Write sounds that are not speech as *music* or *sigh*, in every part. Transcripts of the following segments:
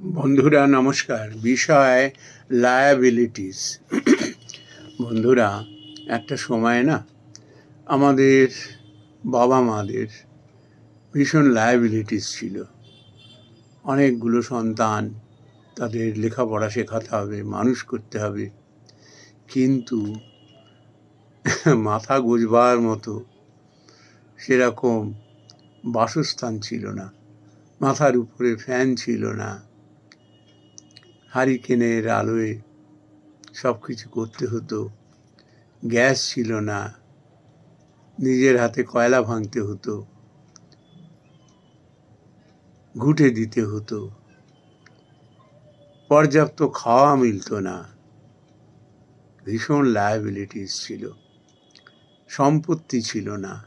বন্ধুরা, নমস্কার। বিষয় লায়াবিলিটিস বন্ধুরা, একটা সময় না, আমাদের বাবা মাদের ভীষণ লায়াবিলিটিস ছিল। অনেকগুলো সন্তান, তাদের লেখাপড়া শেখাতে হবে, মানুষ করতে হবে। কিন্তু মাথা গোজবার মতো সেরকম বাসস্থান ছিল না। মাথার উপরে ফ্যান ছিল না। হারিকেনের আলোয় সব কিছু করতে হতো। গ্যাস ছিল না। নিজের হাতে কয়লা ভাঙতে হতো। ঘুটে দিতে হতো। পর্যাপ্ত খাওয়া মিলত না। ভীষণ লায়াবিলিটিস ছিল। সম্পত্তি ছিল না।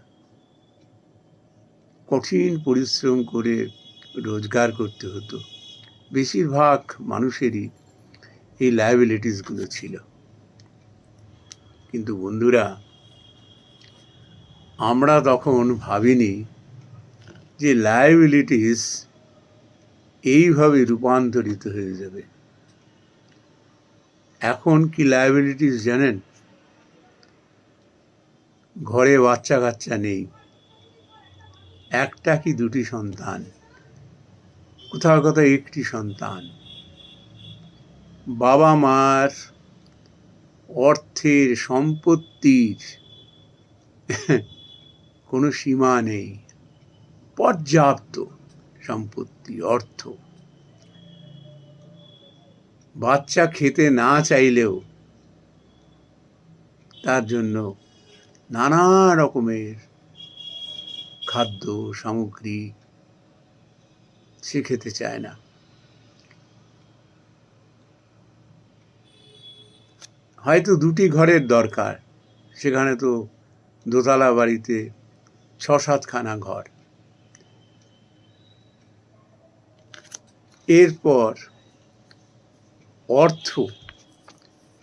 কঠিন পরিশ্রম করে রোজগার করতে হতো। বেশিরভাগ মানুষেরই এই লায়াবিলিটিসগুলো ছিল। কিন্তু বন্ধুরা, আমরা তখন ভাবিনি যে লায়াবিলিটিস এইভাবে রূপান্তরিত হয়ে যাবে। এখন কি লায়াবিলিটিস জানেন? ঘরে বাচ্চা কাচ্চা নেই। একটা কি দুটি সন্তান? কোথাও কোথাও একটি সন্তান? বাবা মার অর্থের সম্পত্তির কোনো সীমা নেই। পর্যাপ্ত সম্পত্তি, অর্থ। বাচ্চা খেতে না চাইলেও তার জন্য নানা রকমের খাদ্য সামগ্রী সে খেতে চায় না। হয়তো দুটি ঘরের দরকার, সেখানে তো দোতলা বাড়িতে ছ সাতখানা ঘর। এরপর অর্থ,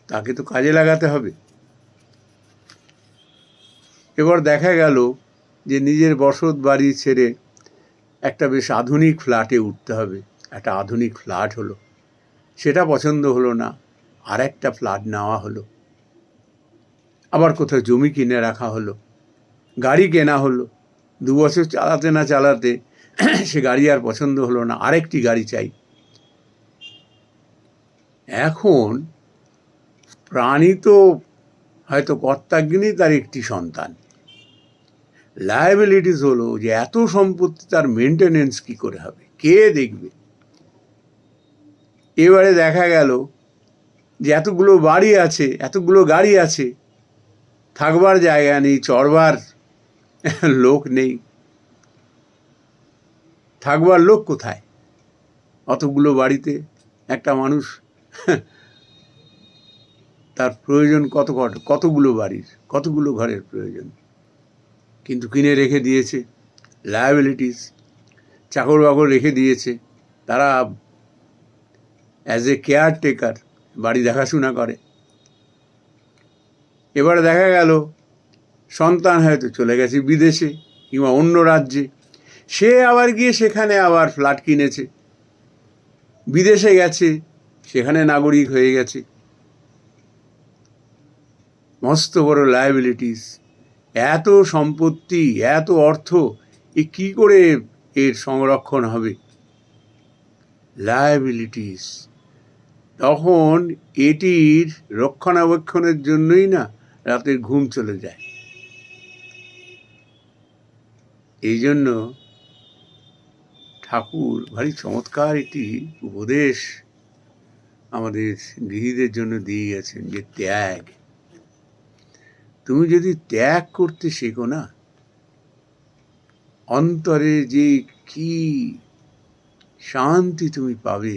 তাকে তো কাজে লাগাতে হবে। এবার দেখা গেল যে নিজের বসত বাড়ি ছেড়ে একটা বেশ আধুনিক ফ্ল্যাটে উঠতে হবে। একটা আধুনিক ফ্ল্যাট হলো। সেটা পছন্দ হলো না আর একটা ফ্ল্যাট নেওয়া হলো। আবার কোথাও জমি কিনে রাখা হলো, গাড়ি কেনা হলো, দু বছর চালাতে না চালাতে *clears throat* সে গাড়ি আর পছন্দ হলো না, আরেকটি গাড়ি চাই। এখন প্রাণী তো হয়তো কর্তাজ্ঞিনী তার একটি সন্তান। লায়াবিলিটিস হলো যে এত সম্পত্তি তার মেনটেনেন্স কি করে হবে? কে দেখবে? এবারে দেখা গেল যে এতগুলো বাড়ি আছে, এতগুলো গাড়ি আছে, থাকবার জায়গা নেই, চড়বার লোক নেই। থাকবার লোক কোথায়? অতগুলো বাড়িতে একটা মানুষ, তার প্রয়োজন কত কত কতগুলো বাড়ির, কতগুলো ঘরের প্রয়োজন? কিন্তু কিনে রেখে দিয়েছে। লায়াবিলিটিস চাকর বাকর রেখে দিয়েছে। তারা অ্যাজ এ কেয়ারটেকার বাড়ি দেখাশোনা করে। এবারে দেখা গেল, সন্তান হয়তো চলে গেছে বিদেশে কিংবা অন্য রাজ্যে। সে আবার গিয়ে সেখানে আবার ফ্ল্যাট কিনেছে। বিদেশে গেছে, সেখানে নাগরিক হয়ে গেছে। মস্ত বড় লায়াবিলিটিস এত সম্পত্তি, এত অর্থ, এ কী করে এর সংরক্ষণ হবে? লায়াবিলিটিস তখন এটির রক্ষণাবেক্ষণের জন্যই না রাতের ঘুম চলে যায়। এই জন্য ঠাকুর, ভারী চমৎকার একটি উপদেশ আমাদের গৃহীদের জন্য দিয়ে গেছেন যে ত্যাগ। তুমি যদি ত্যাগ করতে শেখো না, অন্তরে যে কি শান্তি তুমি পাবে,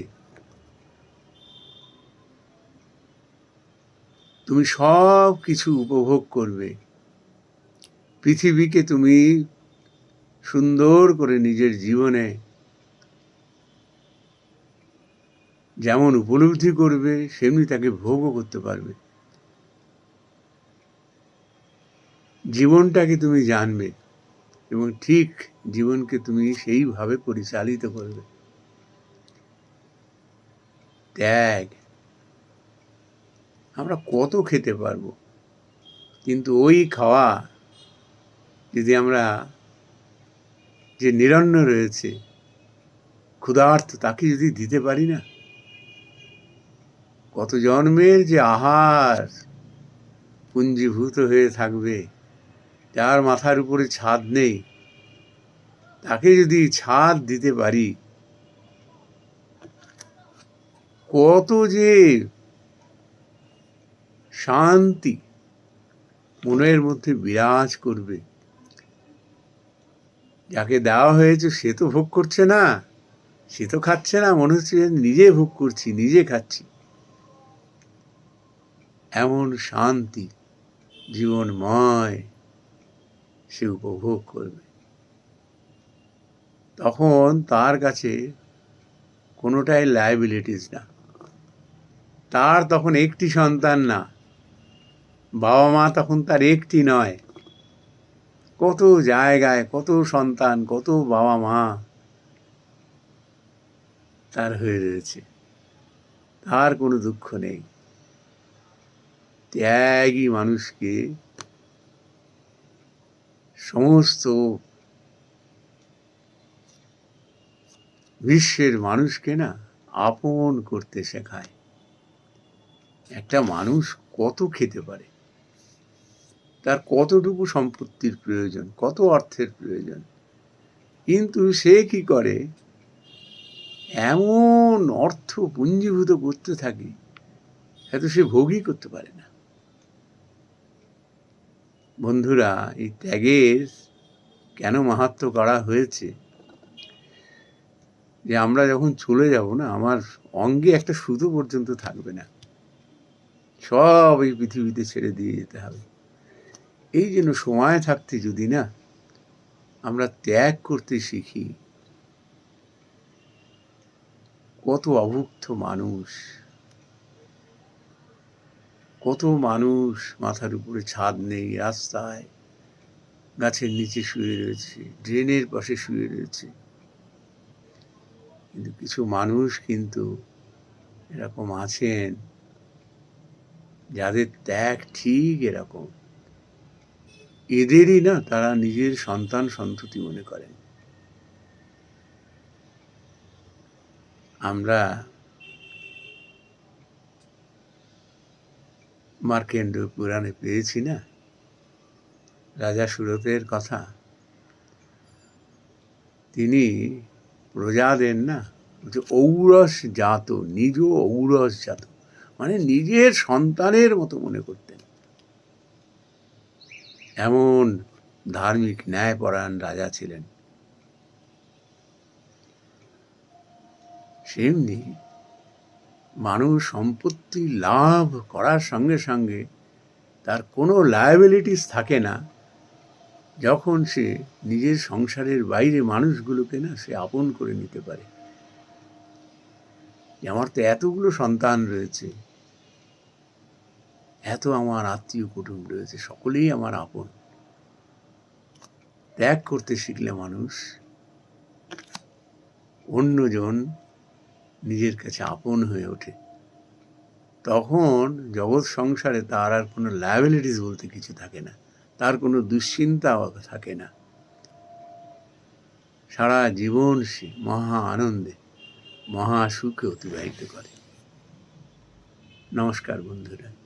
তুমি সব কিছু উপভোগ করবে। পৃথিবীকে তুমি সুন্দর করে নিজের জীবনে যেমন উপলব্ধি করবে, সেমনি তাকে ভোগও করতে পারবে। জীবনটাকে তুমি জানবে এবং ঠিক জীবনকে তুমি সেইভাবে পরিচালিত করবে। ত্যাগ আমরা কত খেতে পারব, কিন্তু ওই খাওয়া যদি আমরা যে নিরন্ন রয়েছে ক্ষুধার্থ তাকে যদি দিতে পারি না? কত জন্মের যে আহার পুঞ্জীভূত হয়ে থাকবে। যার মাথার উপরে ছাদ নেই, তাকে যদি ছাদ দিতে পারি, কত যে শান্তি মনের মধ্যে বিরাজ করবে। যাকে দেওয়া হয়েছে সে তো ভোগ করছে না, সে তো খাচ্ছে না, মনে হচ্ছে নিজে ভোগ করছি, নিজে খাচ্ছি। এমন শান্তি জীবনময় সে উপভোগ করবে। তখন তার কাছে কোনোটাই লাইবিলিটিস না। তার তখন একটি সন্তান না। বাবা মা তখন তার একটি নয়। কত জায়গায়, কত সন্তান, কত বাবা মা তার হয়ে রয়েছে। তার কোনো দুঃখ নেই। ত্যাগী মানুষকে সমস্ত বিশ্বের মানুষকে না আপন করতে শেখায়। একটা মানুষ কত খেতে পারে? তার কতটুকু সম্পত্তির প্রয়োজন, কত অর্থের প্রয়োজন? কিন্তু সে কি করে? এমন অর্থ পুঞ্জীভূত করতে থাকে এত সে ভোগই করতে পারে না। বন্ধুরা, এই ত্যাগের কেন মাহাত্ম করা হয়েছে? যে আমরা যখন চলে যাব না, আমার অঙ্গে একটা সুতো পর্যন্ত থাকবে না। সব এই পৃথিবীতে ছেড়ে দিয়ে যেতে হবে। এই জন্য সময় থাকতে যদি না, আমরা ত্যাগ করতে শিখি। কত অভুক্ত মানুষ কত মানুষ মাথার উপরে ছাদ নেই রাস্তায়, গাছের নিচে শুয়ে রয়েছে, ড্রেনের পাশে শুয়ে রয়েছে। কিন্তু কিছু মানুষ কিন্তু এরকম আছেন যাদের ত্যাগ ঠিক এরকম। এদেরই না, তারা নিজের সন্তান সন্ততি মনে করেন। আমরা মার্কেন্ড পুরাণে পেয়েছি না? রাজা সুরতের কথা। তিনি প্রজাদের না ঔরস জাত, নিজ ঔরস জাত। মানে নিজের সন্তানের মতো মনে করতেন। এমন ধার্মিক ন্যায়পরায়ণ রাজা ছিলেন। সেমনি মানুষ সম্পত্তি লাভ করার সঙ্গে সঙ্গে তার কোনো লায়াবিলিটিস থাকে না। যখন সে নিজের সংসারের বাইরে মানুষগুলোকে না সে আপন করে নিতে পারে। আমার তো এতগুলো সন্তান রয়েছে, এত আমার আত্মীয় কুটুম রয়েছে, সকলেই আমার আপন। ত্যাগ করতে শিখলে মানুষ অন্যজন নিজের কাছে আপন হয়ে ওঠে। তখন জগৎ সংসারে তার আর কোনো লায়াবিলিটিস বলতে কিছু থাকে না। তার কোনো দুশ্চিন্তা থাকে না। সারা জীবন সে মহা আনন্দে, মহা সুখে অতিবাহিত করে। নমস্কার বন্ধুরা।